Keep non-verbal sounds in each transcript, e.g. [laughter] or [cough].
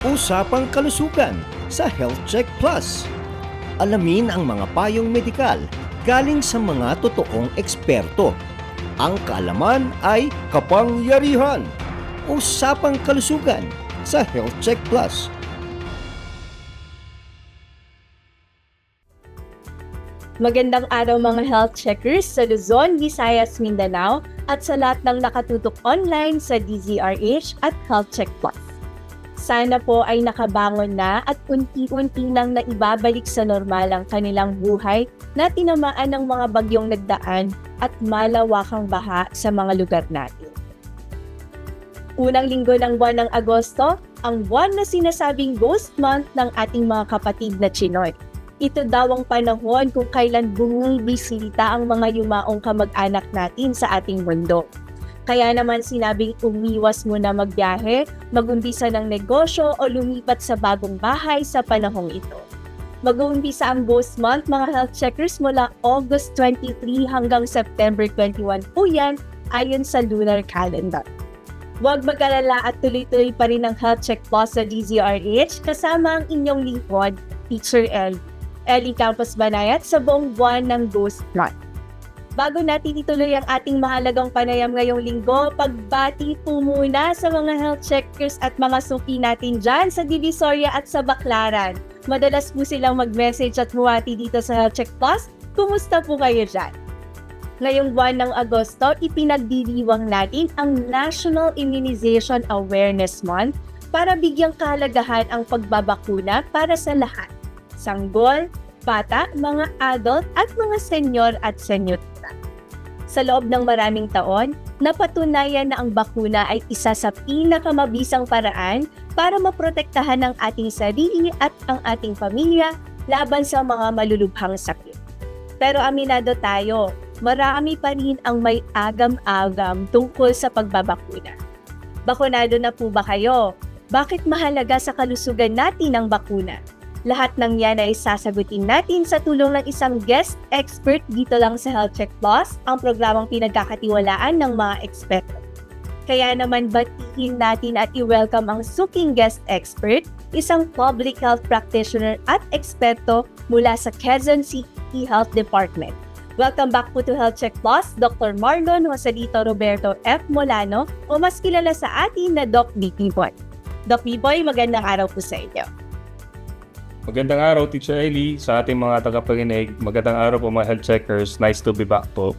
Usapang kalusugan sa Health Check Plus. Alamin ang mga payong medikal galing sa mga totoong eksperto. Ang kaalaman ay kapangyarihan. Usapang kalusugan sa Health Check Plus. Magandang araw mga health checkers sa Luzon, Visayas, Mindanao at sa lahat ng nakatutok online sa DZRH at Health Check Plus. Sana po ay nakabangon na at unti-unti nang naibabalik sa normal ang kanilang buhay na tinamaan ng mga bagyong nagdaan at malawakang baha sa mga lugar natin. Unang linggo ng buwan ng Agosto, ang buwan na sinasabing Ghost Month ng ating mga kapatid na Chinoy ito daw ang panahon kung kailan bumibisita ang mga yumaong kamag-anak natin sa ating mundo. Kaya naman sinabing umiwas muna magbiyahe, magumpisa ng negosyo o lumipat sa bagong bahay sa panahong ito. Mag-uumpisa ang Ghost Month mga health checkers mula August 23 hanggang September 21 po yan ayon sa lunar calendar. Huwag mag-alala at tuloy-tuloy pa rin ang Health Check Plus sa DZRH kasama ang inyong lingkod, Teacher L. Ellie Campos Banayat sa buong buwan ng Ghost Month. Bago natin ituloy ang ating mahalagang panayam ngayong linggo, pagbati po muna sa mga health checkers at mga suki natin dyan sa Divisoria at sa Baclaran. Madalas po silang mag-message at buwati dito sa Health Check Plus. Kumusta po kayo dyan? Ngayong buwan ng Agosto, ipinagdiriwang natin ang National Immunization Awareness Month para bigyang kahalagahan ang pagbabakuna para sa lahat sanggol, bata, mga adult at mga senyor at senyorita. Sa loob ng maraming taon, napatunayan na ang bakuna ay isa sa pinakamabisang paraan para maprotektahan ang ating sarili at ang ating pamilya laban sa mga malulubhang sakit. Pero aminado tayo, marami pa rin ang may agam-agam tungkol sa pagbabakuna. Bakunado na po ba kayo? Bakit mahalaga sa kalusugan natin ang bakuna? Lahat ng yan ay sasagutin natin sa tulong ng isang guest expert dito lang sa Health Check Plus, ang programang pinagkakatiwalaan ng mga eksperto. Kaya naman batiin natin at i-welcome ang suking guest expert, isang public health practitioner at eksperto mula sa Quezon City Health Department. Welcome back po to Health Check Plus, Dr. Marlon Joselito Roberto F. Molano o mas kilala sa atin na Doc BP Boy. Doc B. Boy, magandang araw po sa inyo. Magandang araw, Teacher Ellie, sa ating mga tagapakinig. Magandang araw po mga health checkers. Nice to be back po.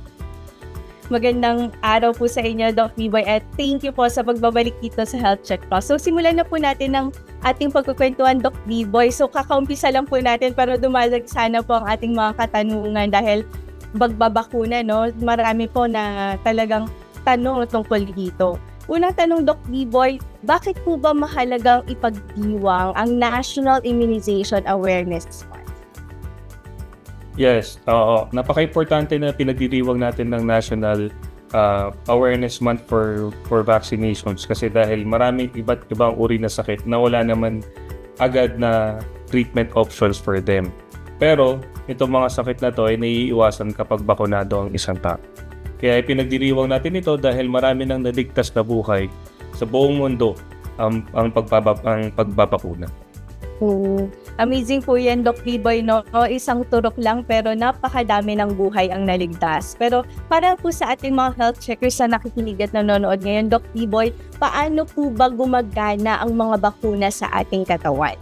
Magandang araw po sa inyo, Doc B-Boy, at thank you po sa pagbabalik dito sa Health Check Plus. So, simulan na po natin ng ating pagkukwentuhan, Doc B-Boy. So, kakaumpisa lang po natin para dumalag sana po ang ating mga katanungan dahil bagbabakuna, no? Marami po na talagang tanong tungkol dito. Unang tanong, Doc B-Boy, bakit po ba mahalagang ipagdiwang ang National Immunization Awareness Month? Yes, oo. Napaka-importante na pinagdiriwang natin ng National uh, Awareness Month for for vaccinations kasi dahil maraming iba't ibang uri na sakit na wala naman agad na treatment options for them. Pero itong mga sakit na to ay naiiwasan kapag bakunado ang isang tao. Kaya pinagdiriwang natin ito dahil marami nang naligtas na buhay sa buong mundo ang, ang, pagbaba, ang pagbabakuna. Hmm. Amazing po yan, Doc B-Boy, no? O, Isang turok lang pero napakadami ng buhay ang naligtas. Pero para po sa ating mga health checkers na nakikinig at nanonood ngayon, Doc B-Boy, paano po ba gumagana ang mga bakuna sa ating katawan?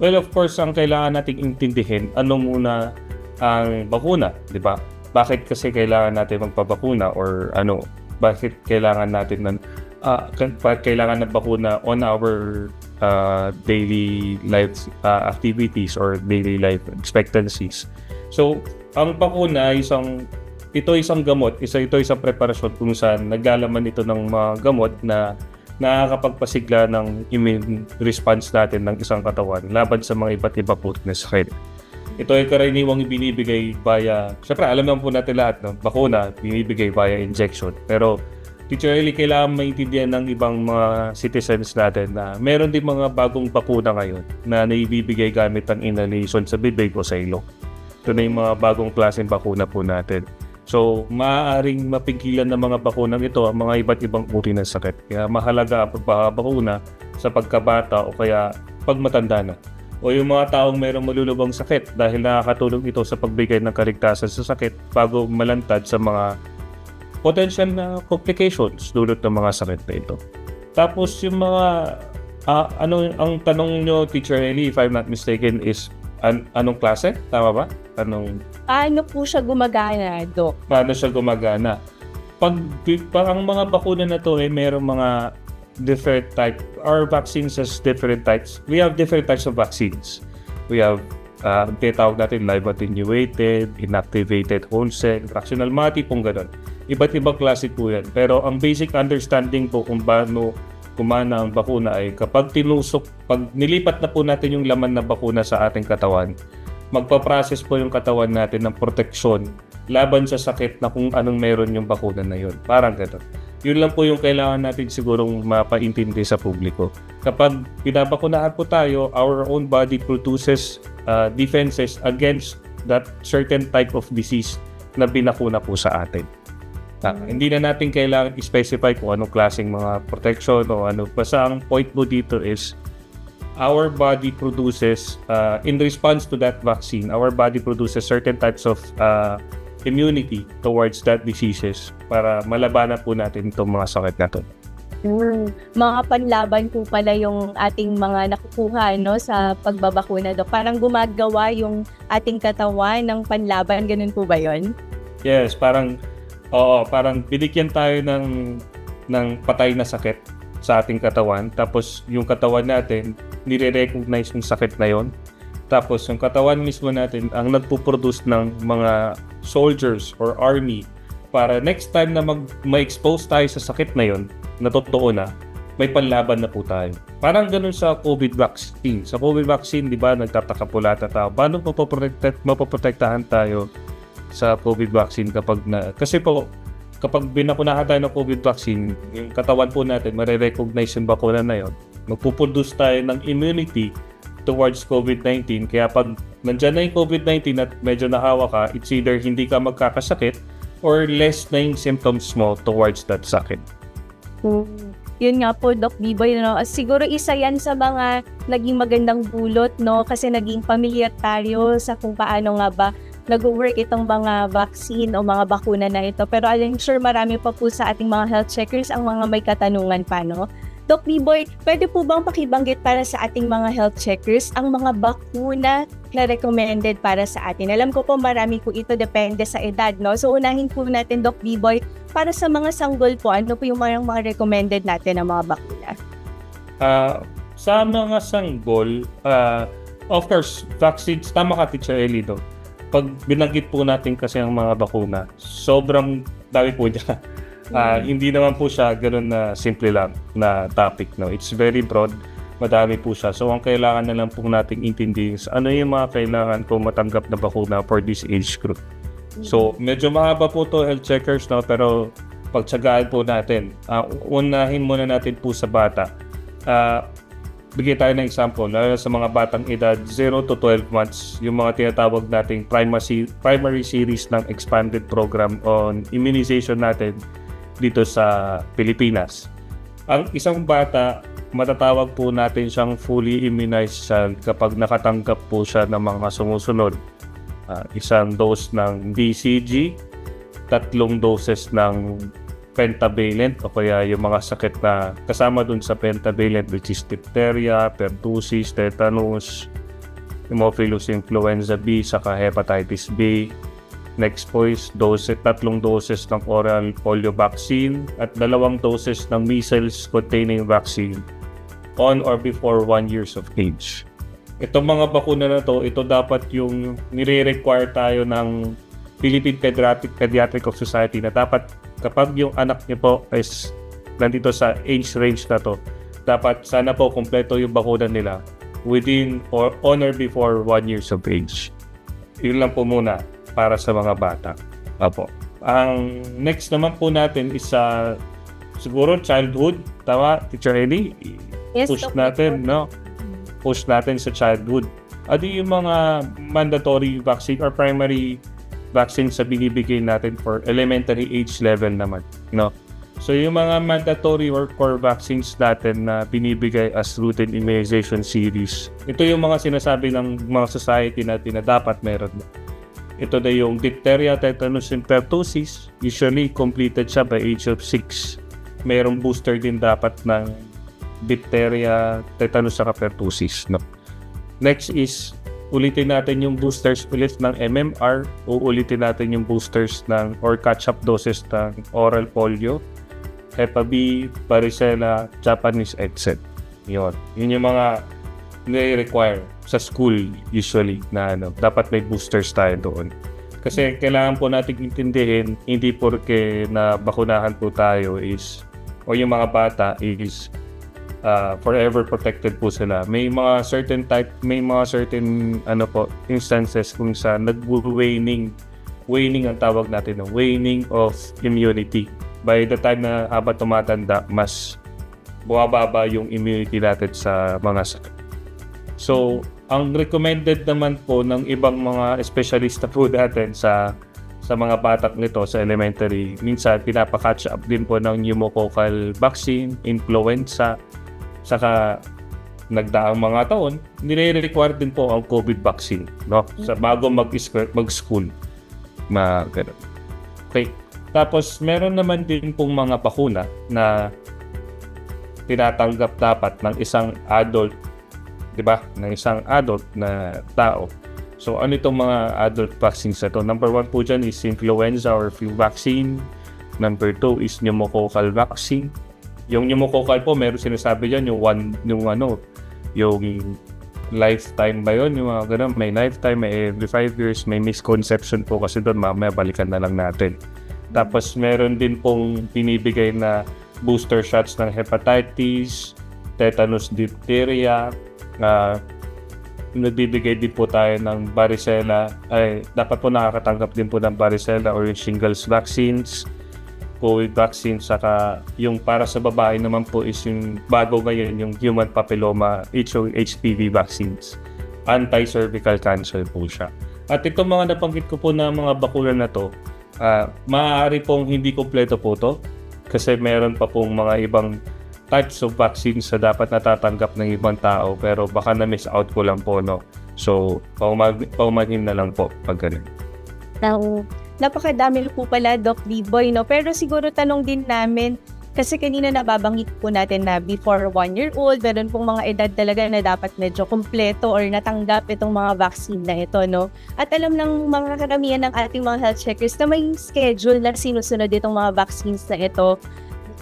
Well, of course, ang kailangan nating intindihin, ano muna ang bakuna, di ba? Bakit kasi kailangan natin magpabakuna or ano, bakit kailangan natin ng uh, kailangan ng bakuna on our uh, daily life uh, activities or daily life expectancies. So, ang bakuna ay isang ito isang gamot, isa ito isang preparasyon kung saan naglalaman ito ng mga gamot na nakakapagpasigla ng immune response natin ng isang katawan laban sa mga iba't iba po na. Ito ay karaniwang binibigay via, syempre alam naman po natin lahat, no? bakuna, binibigay via injection. Pero literally kailangan maintindihan ng ibang mga citizens natin na meron din mga bagong bakuna ngayon na naibibigay gamit ang inhalation sa bibig o sa ilong. Ito na yung mga bagong klaseng bakuna po natin. So, maaaring mapigilan ng mga bakunang ito ang mga iba't ibang uri ng sakit. Kaya mahalaga ang pagbabakuna sa pagkabata o kaya pag matanda na. O yung mga taong mayroong malulubang sakit dahil nakakatulong ito sa pagbigay ng kaligtasan sa sakit bago malantad sa mga potential na complications dulot ng mga sakit na ito. Tapos yung mga ah, ano ang tanong nyo Teacher Ellie if I'm not mistaken is an- anong klase? Tama ba? Anong Paano po siya gumagana, Dok? paano siya gumagana. Pag parang mga bakuna na to eh merong mga different type our vaccines has different types. We have different types of vaccines. We have uh, tinatawag natin live attenuated, inactivated whole cell, fractional mati, kung ganun. Iba't ibang klase po yan. Pero ang basic understanding po kung paano kumana ang bakuna ay kapag tinusok, pag nilipat na po natin yung laman na bakuna sa ating katawan, magpa-process po yung katawan natin ng proteksyon laban sa sakit na kung anong meron yung bakuna na yun. Parang gano'n. Yun lang po yung kailangan natin sigurong mapaintindi sa publiko. Kapag pinabakunahan po tayo, our own body produces uh, defenses against that certain type of disease na binakuna po sa atin. Ah, hindi na natin kailangan i-specify kung anong klaseng mga protection o ano. Basta ang point mo dito is our body produces, uh, in response to that vaccine, our body produces certain types of uh, immunity towards that diseases para malabanan po natin itong mga sakit na to. Mga panlaban po pala yung ating mga nakukuha no, sa pagbabakuna, Dok. Parang gumagawa yung ating katawan ng panlaban. Ganun po ba yon? Yes, parang oo, parang binigyan tayo ng ng patay na sakit sa ating katawan. Tapos yung katawan natin nire-recognize yung sakit na yon. Tapos yung katawan mismo natin ang nagpo-produce ng mga soldiers or army para next time na mag ma-expose tayo sa sakit na yon, na totoo na, may panlaban na po tayo. Parang ganun sa COVID vaccine. Sa COVID vaccine, di ba, nagtataka po lahat ng tao, paano mapoprotektahan, mapoprotektahan tayo sa COVID vaccine kapag na... Kasi po, kapag binakunahan tayo ng COVID vaccine, yung katawan po natin, marirecognize yung bakuna na yun. Magpuproduce tayo ng immunity towards COVID-19. Kaya pag nandyan na yung COVID-19 at medyo nahawa ka, it's either hindi ka magkakasakit or less na yung symptoms mo towards that sakit. Yun nga po, Doc Biboy, no? siguro isa yan sa mga naging magandang bulot, no? Kasi naging familiar tayo sa kung paano nga ba nag-work itong mga vaccine o mga bakuna na ito. Pero I'm sure marami pa po sa ating mga health checkers ang mga may katanungan pa, no? Doc Biboy, pwede po bang pakibanggit para sa ating mga health checkers ang mga bakuna na recommended para sa atin? Alam ko po marami po ito depende sa edad, no? So unahin po natin, Doc Biboy, para sa mga sanggol po, ano po yung mga, mga recommended natin na mga bakuna? Ah, sa mga sanggol, ah, of course, vaccines, tama ka, Teacher Ellie, no? Pag binanggit po natin kasi ang mga bakuna, sobrang dami po niya. Ah, Hindi naman po siya ganun na simple lang na topic. No? It's very broad. Madami po siya. So, ang kailangan na lang po nating intindihin is ano yung mga kailangan kung matanggap na bakuna for this age group. So, medyo mahaba po to health checkers, no? pero pagtsagaan po natin. Ah, unahin muna natin po sa bata. Ah, bigyan tayo ng example, lalo sa mga batang edad 0 to 12 months, yung mga tinatawag nating primary, primary series ng expanded program on immunization natin dito sa Pilipinas. Ang isang bata, matatawag po natin siyang fully immunized child kapag nakatanggap po siya ng mga sumusunod. Ah, isang dose ng BCG, tatlong doses ng pentavalent o kaya yung mga sakit na kasama dun sa pentavalent which is diphtheria, pertussis, tetanus, Haemophilus influenza B, saka hepatitis B. Next is dose, tatlong doses ng oral polio vaccine at dalawang doses ng measles containing vaccine on or before 1 years of age. Itong mga bakuna na to, ito dapat yung nire-require tayo ng Philippine Pediatric, Pediatric of Society na dapat kapag yung anak niyo po is nandito sa age range na to, dapat sana po kompleto yung bakuna nila within or on or before 1 years of age. Yun lang po muna para sa mga bata. Apo. Ang next naman po natin is sa siguro childhood. Tama, Teacher Eddie? Yes, Push Doc natin, no? Push natin sa childhood. Ano yung mga mandatory vaccine or primary vaccine sa binibigay natin for elementary age level naman, no? So yung mga mandatory or core vaccines natin na binibigay as routine immunization series, ito yung mga sinasabi ng mga society natin na dapat meron. Ito na yung diphtheria, tetanus, and pertussis. Usually completed siya by age of 6. Mayroong booster din dapat ng diphtheria, tetanus, at pertussis. No? Next is ulitin natin yung boosters ulit ng MMR o ulitin natin yung boosters ng or catch-up doses ng oral polio, Hepa B, varicella, Japanese EDSET. Yun. Yun yung mga nire-require sa school usually na ano, dapat may boosters tayo doon. Kasi kailangan po natin intindihin, hindi porke na bakunahan po tayo is o yung mga bata is uh, forever protected po sila. May mga certain type, may mga certain ano po instances kung sa nag-waning waning ang tawag natin, waning of immunity. By the time na habang tumatanda, mas bumababa yung immunity natin sa mga sakit. So, ang recommended naman po ng ibang mga espesyalista po [laughs] natin sa sa mga batak nito sa elementary, minsan pinapa-catch up din po ng pneumococcal vaccine, influenza, saka nagdaang mga taon, nire-require din po ang COVID vaccine, no? Sa bago mag-school, mag-school. Ma ganun. Okay. Tapos meron naman din pong mga bakuna na tinatanggap dapat ng isang adult, 'di ba? Ng isang adult na tao. So ano itong mga adult vaccines na to? Number one po dyan is influenza or flu vaccine. Number two is pneumococcal vaccine. Yung pneumococcal po, meron sinasabi dyan, yung one, yung ano, yung lifetime ba yun? Yung mga ganun, may lifetime, may every five years, may misconception po kasi doon, mamaya balikan na lang natin. Tapos meron din pong binibigay na booster shots ng hepatitis, tetanus diphtheria, uh, nagbibigay din po tayo ng varicella, ay dapat po nakakatanggap din po ng varicella or yung shingles vaccines, COVID vaccine, saka yung para sa babae naman po is yung bago ngayon, yung human papilloma, HPV vaccines. Anti-cervical cancer po siya. At itong mga nabanggit ko po na mga bakuna na to, ah maaari pong hindi kompleto po to kasi meron pa pong mga ibang types of vaccines na dapat natatanggap ng ibang tao pero baka na-miss out ko lang po, no? So, paumag paumanhin na lang po pag ganun. Now, napakadami po pala, Doc B-Boy, no? Pero siguro tanong din namin, kasi kanina nababanggit po natin na before one year old, meron pong mga edad talaga na dapat medyo kompleto or natanggap itong mga vaccine na ito, no? At alam ng mga karamihan ng ating mga health checkers na may schedule na sinusunod itong mga vaccines na ito.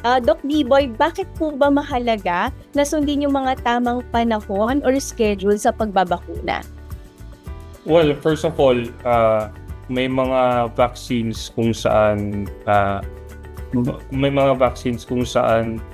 Ah, Doc B-Boy, bakit po ba mahalaga na sundin yung mga tamang panahon or schedule sa pagbabakuna? Well, first of all, uh, may mga vaccines kung saan uh, may mga vaccines kung saan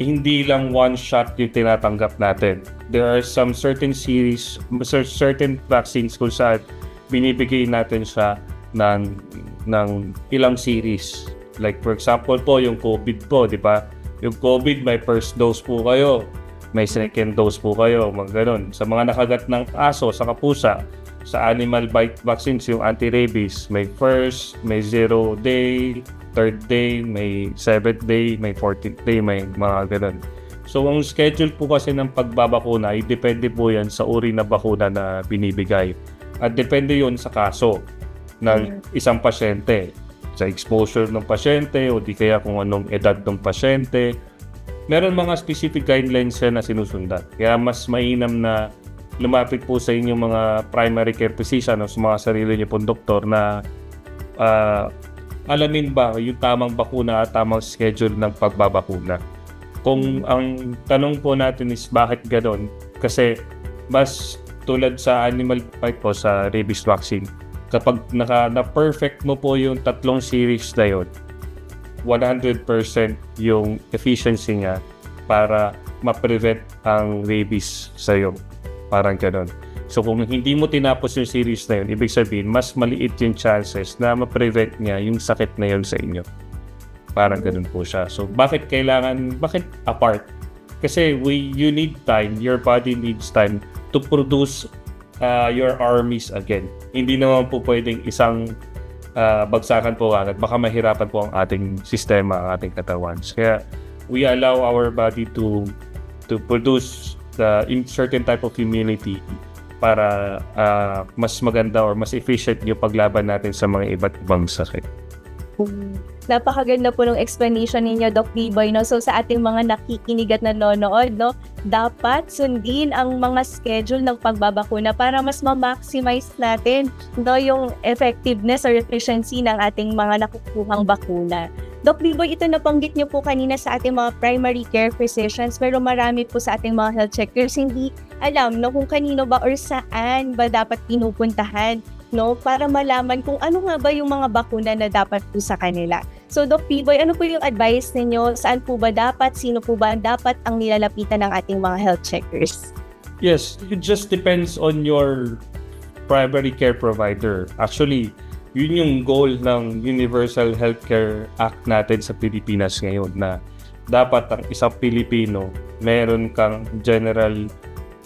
hindi lang one shot yung tinatanggap natin. There are some certain series, cer- certain vaccines kung saan binibigay natin siya ng, ng ilang series. Like for example po, yung COVID po, di ba? Yung COVID, may first dose po kayo. May second dose po kayo, mga ganun. Sa mga nakagat ng aso, sa kapusa, sa animal bite vaccines, yung anti-rabies, may first, may zero day, third day, may seventh day, may 14th day, may mga ganun. So, ang schedule po kasi ng pagbabakuna ay depende po yan sa uri na bakuna na binibigay. At depende yun sa kaso ng isang pasyente. Sa exposure ng pasyente o di kaya kung anong edad ng pasyente. Meron mga specific guidelines na sinusundan. Kaya mas mainam na lumapit po sa inyong mga primary care physician o sa mga sarili niyo pong doktor na ah, alamin ba yung tamang bakuna at tamang schedule ng pagbabakuna. Kung ang tanong po natin is bakit ganon, kasi mas tulad sa animal bite po sa rabies vaccine, kapag naka, na-perfect mo po yung tatlong series na yun, 100% yung efficiency niya para ma-prevent ang rabies sa'yo. Parang ganon. So kung hindi mo tinapos yung series na yun, ibig sabihin, mas maliit yung chances na ma-prevent niya yung sakit na yun sa inyo. Parang ganun po siya. So bakit kailangan, bakit apart? Kasi we, you need time, your body needs time to produce uh, your armies again. Hindi naman po pwedeng isang ah, bagsakan po agad, baka mahirapan po ang ating sistema, ang ating katawan. Kaya we allow our body to to produce the in certain type of immunity para ah, mas maganda or mas efficient yung paglaban natin sa mga iba't ibang sakit. Napakaganda po ng explanation ninyo, Doc Biboy, no? So, sa ating mga nakikinig at nanonood, no? Dapat sundin ang mga schedule ng pagbabakuna para mas ma-maximize natin, no? Yung effectiveness or efficiency ng ating mga nakukuhang bakuna. Doc Biboy, ito nabanggit niyo po kanina sa ating mga primary care physicians, pero marami po sa ating mga health checkers hindi alam no kung kanino ba or saan ba dapat pinupuntahan no para malaman kung ano nga ba yung mga bakuna na dapat po sa kanila. So Doc Piboy, ano po yung advice ninyo? Saan po ba dapat? Sino po ba dapat ang nilalapitan ng ating mga health checkers? Yes, it just depends on your primary care provider. Actually, yun yung goal ng Universal Healthcare Act natin sa Pilipinas ngayon na dapat ang isang Pilipino meron kang general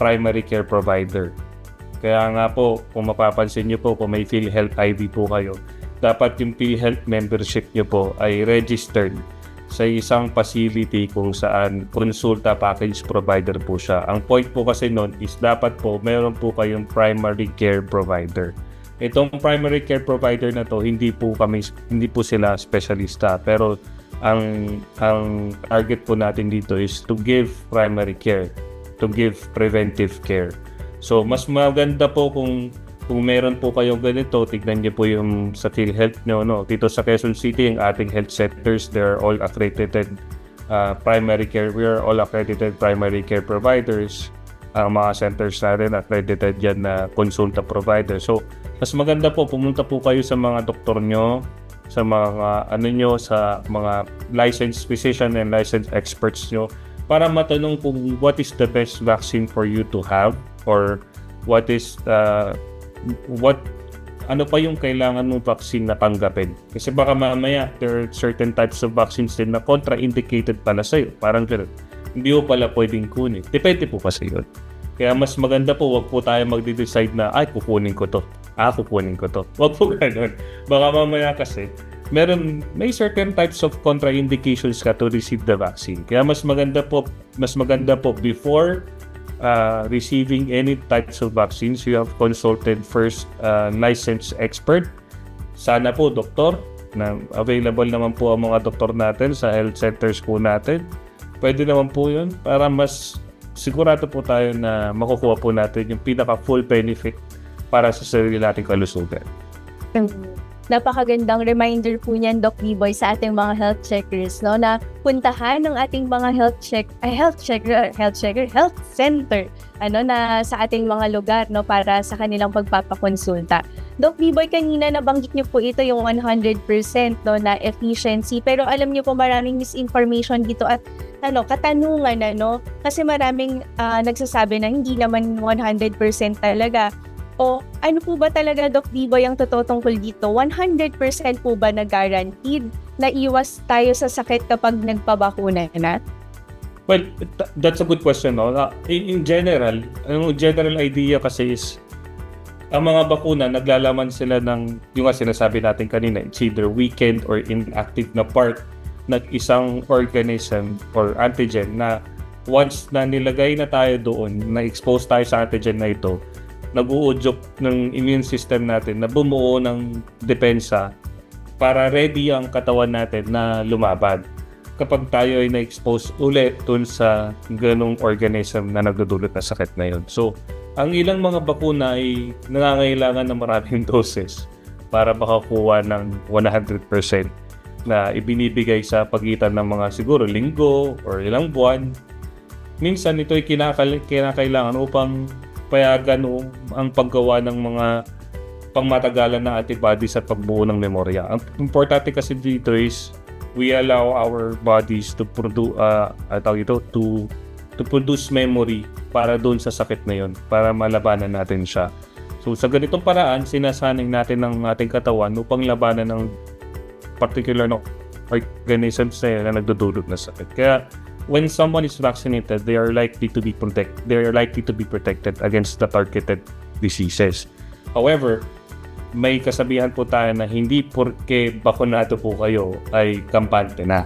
primary care provider. Kaya nga po, kung mapapansin nyo po, kung may PhilHealth ID po kayo, dapat yung PhilHealth membership nyo po ay registered sa isang facility kung saan konsulta package provider po siya. Ang point po kasi nun is dapat po meron po kayong primary care provider. Itong primary care provider na to hindi po kami hindi po sila specialista pero ang ang target po natin dito is to give primary care, to give preventive care. So mas maganda po kung kung meron po kayong ganito, tignan niyo po yung sa PhilHealth nyo. No? Dito sa Quezon City, ang ating health centers, they're all accredited uh, primary care. We are all accredited primary care providers. Ang mga centers natin, accredited yan na consulta provider. So, mas maganda po, pumunta po kayo sa mga doktor nyo, sa mga ano nyo, sa mga licensed physician and licensed experts nyo para matanong kung what is the best vaccine for you to have or what is uh, what ano pa yung kailangan mong vaccine na tanggapin. Kasi baka mamaya, there are certain types of vaccines din na contraindicated pala sa'yo. Parang gano'n. Hindi mo pala pwedeng kunin. Depende po kasi yun. Kaya mas maganda po, wag po tayo magde-decide na, ay, kukunin ko to. Ah, kukunin ko to. [laughs] Wag po ganun. Baka mamaya kasi, meron, may certain types of contraindications ka to receive the vaccine. Kaya mas maganda po, mas maganda po before uh, receiving any types of vaccines, you have consulted first uh, licensed expert. Sana po, doktor, na available naman po ang mga doktor natin sa health centers po natin. Pwede naman po yun para mas sigurado po tayo na makukuha po natin yung pinaka full benefit para sa sarili nating kalusugan. Napakagandang reminder po niyan, Doc B-Boy, sa ating mga health checkers, no, na puntahan ng ating mga health check, ay, health checker, health checker, health center, ano, na sa ating mga lugar, no, para sa kanilang pagpapakonsulta. Doc B-Boy, kanina nabanggit niyo po ito yung 100% no, na efficiency, pero alam niyo po maraming misinformation dito at ano, katanungan ano, kasi maraming ah, nagsasabi na hindi naman 100% talaga. O ano po ba talaga, Doc Biboy, ang totoo tungkol dito? 100% po ba na guaranteed na iwas tayo sa sakit kapag nagpabakuna na? Well, th- that's a good question. No? In, in general, ang general idea kasi is ang mga bakuna, naglalaman sila ng, yung nga sinasabi natin kanina, it's either weakened or inactive na part ng isang organism or antigen na once na nilagay na tayo doon, na-expose tayo sa antigen na ito, nag-uudyok ng immune system natin na bumuo ng depensa para ready ang katawan natin na lumaban kapag tayo ay na-expose ulit dun sa ganong organism na nagdudulot na sakit na yun. So, ang ilang mga bakuna ay nangangailangan ng maraming [laughs] doses para makakuha ng 100% na ibinibigay sa pagitan ng mga siguro linggo or ilang buwan. Minsan ito ay kinakailangan upang payagan ang paggawa ng mga pangmatagalan na antibodies at pagbuo ng memorya. Ang importante kasi dito is we allow our bodies to produce uh, tawag ito to to produce memory para doon sa sakit na yon para malabanan natin siya. So sa ganitong paraan, sinasanay natin ng ating katawan upang labanan ng particular no organisms na yun na nagdudulot na sakit. Kaya when someone is vaccinated, they are likely to be protect they are likely to be protected against the targeted diseases. However, may kasabihan po tayo na hindi porke bakunado po kayo ay kampante na.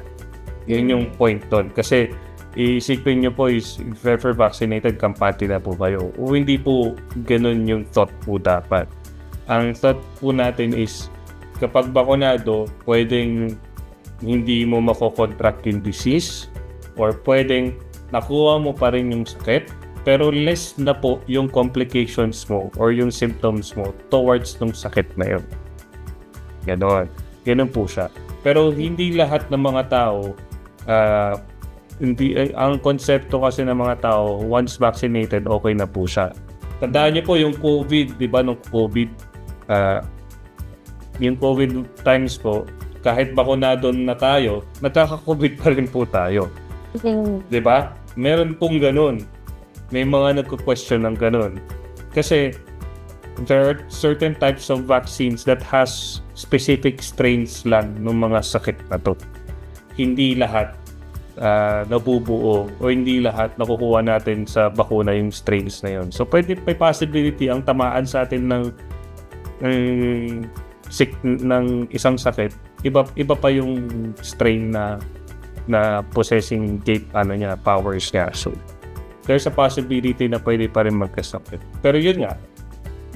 Yun yung point doon. Kasi isipin nyo po is if ever vaccinated, kampante na po kayo. O hindi po ganun yung thought po dapat. Ang thought po natin is kapag bakunado, pwedeng hindi mo makokontract yung disease or pwedeng nakuha mo pa rin yung sakit pero less na po yung complications mo or yung symptoms mo towards nung sakit na yun. Ganon. Ganon po siya. Pero hindi lahat ng mga tao ah, hindi eh, ang konsepto kasi ng mga tao once vaccinated okay na po siya. Tandaan niyo po yung COVID, 'di ba nung COVID ah, yung COVID times po kahit bakunado na tayo, nagkaka-COVID pa rin po tayo. 'Di ba? Meron pong ganun. May mga nagko-question ng ganun. Kasi there are certain types of vaccines that has specific strains lang ng mga sakit na to. Hindi lahat ah, nabubuo o hindi lahat nakukuha natin sa bakuna yung strains na yun. So pwede may possibility ang tamaan sa atin ng ng sick ng isang sakit iba iba pa yung strain na na possessing gate ano niya powers niya. So there's a possibility na pwede pa rin magkasakit. Pero yun nga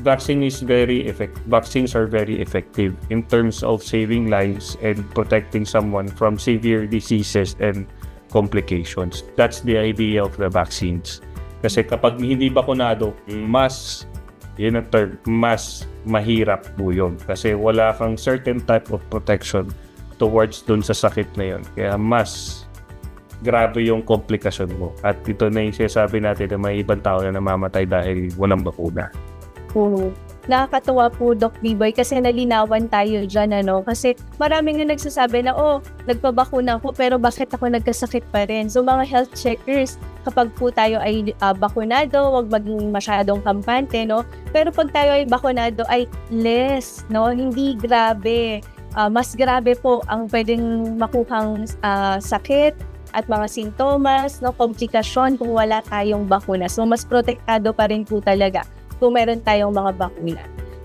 vaccine is very effect vaccines are very effective in terms of saving lives and protecting someone from severe diseases and complications. That's the idea of the vaccines. Kasi kapag hindi bakunado mas yun ang term, mas mahirap po yun. Kasi wala kang certain type of protection towards dun sa sakit na yun. Kaya mas grabe yung komplikasyon mo. At ito na yung sinasabi natin na may ibang tao na namamatay dahil walang bakuna. Oo. Nakakatuwa po, Doc Biboy, kasi nalinawan tayo dyan, ano? Kasi maraming nga nagsasabi na, oh, nagpabakuna ako, pero bakit ako nagkasakit pa rin? So, mga health checkers, kapag po tayo ay ah, bakunado, wag maging masyadong kampante, no? Pero pag tayo ay bakunado, ay less, no? Hindi grabe. Ah, mas grabe po ang pwedeng makuhang ah, sakit at mga sintomas, no, komplikasyon kung wala tayong bakuna. So, mas protektado pa rin po talaga kung meron tayong mga bakuna.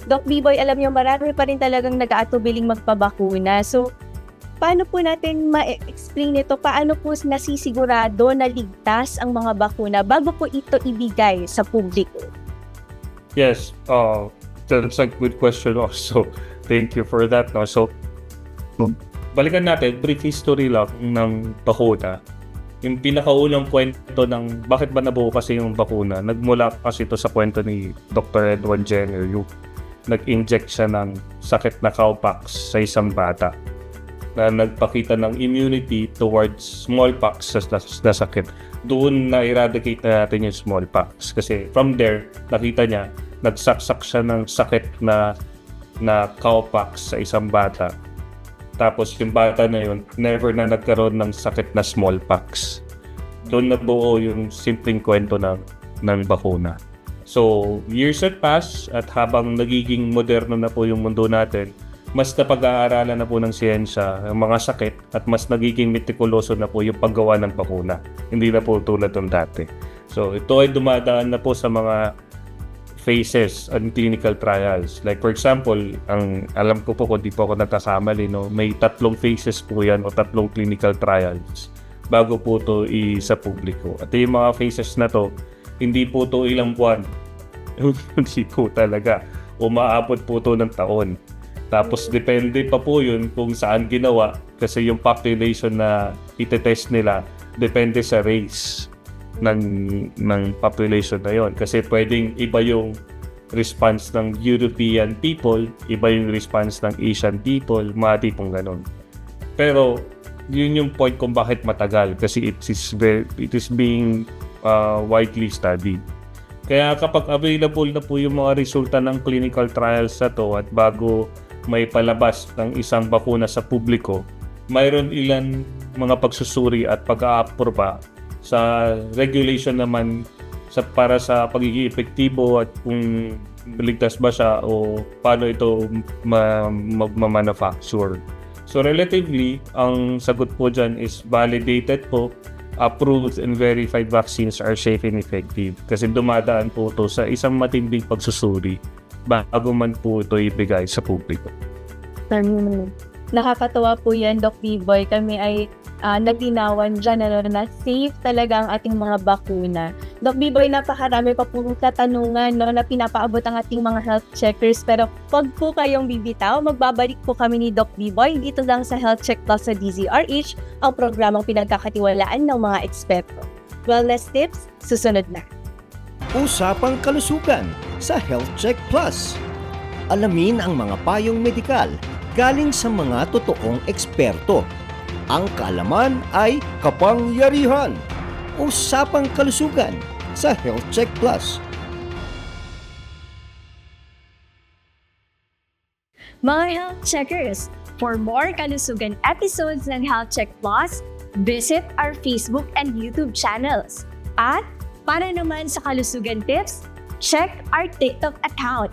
Doc B-Boy, alam niyo marami pa rin talagang nag-aatubiling magpabakuna. So, paano po natin ma-explain ito? Paano po nasisigurado na ligtas ang mga bakuna bago po ito ibigay sa publiko? Yes, uh, that's a good question also. Thank you for that. No? So, balikan natin, brief history lang ng bakuna. Yung pinakaunang kwento ng bakit ba nabuo kasi yung bakuna, nagmula kasi ito sa kwento ni Dr. Edward Jenner, yung nag-inject siya ng sakit na cowpox sa isang bata na nagpakita ng immunity towards smallpox sa, na, na sakit. Doon na-eradicate na natin yung smallpox kasi from there, nakita niya, nagsaksak siya ng sakit na na cowpox sa isang bata. Tapos yung bata na yun, never na nagkaroon ng sakit na smallpox. Doon nabuo yung simpleng kwento ng, ng bakuna. So, years had passed at habang nagiging moderno na po yung mundo natin, mas napag-aaralan na po ng siyensya ang mga sakit at mas nagiging metikuloso na po yung paggawa ng bakuna. Hindi na po tulad ng dati. So, ito ay dumadaan na po sa mga phases and clinical trials. Like for example, ang alam ko po kung di po ako nagkakamali, no, may tatlong phases po yan o tatlong clinical trials bago po to isa publiko. At yung mga phases na to, hindi po to ilang buwan. [laughs] hindi po talaga. Umaabot po to ng taon. Tapos depende pa po yun kung saan ginawa kasi yung population na itetest nila depende sa race ng ng population na yon kasi pwedeng iba yung response ng European people, iba yung response ng Asian people, mga tipong ganun. Pero yun yung point kung bakit matagal kasi it is very, it is being uh, widely studied. Kaya kapag available na po yung mga resulta ng clinical trials sa to at bago may palabas ng isang bakuna sa publiko, mayroon ilan mga pagsusuri at pag-aaproba sa regulation naman sa para sa pagiging epektibo at kung ligtas ba siya o paano ito ma- magma-manufacture. So relatively, ang sagot po dyan is validated po, approved and verified vaccines are safe and effective kasi dumadaan po ito sa isang matinding pagsusuri bago man po ito ibigay sa publiko. Nakakatawa po yan, Doc B-Boy. Kami ay ah, naglinawan dyan ano, na safe talaga ang ating mga bakuna. Doc B-Boy, napakarami pa po katanungan no, na pinapaabot ang ating mga health checkers. Pero wag po kayong bibitaw. Magbabalik po kami ni Doc B-Boy dito lang sa Health Check Plus sa DZRH, ang programang pinagkakatiwalaan ng mga eksperto. Wellness tips, susunod na. Usapang kalusugan sa Health Check Plus. Alamin ang mga payong medikal galing sa mga totoong eksperto. Ang kaalaman ay kapangyarihan. Usapang kalusugan sa Health Check Plus. Mga health checkers, for more kalusugan episodes ng Health Check Plus, visit our Facebook and YouTube channels. At para naman sa kalusugan tips, check our TikTok account.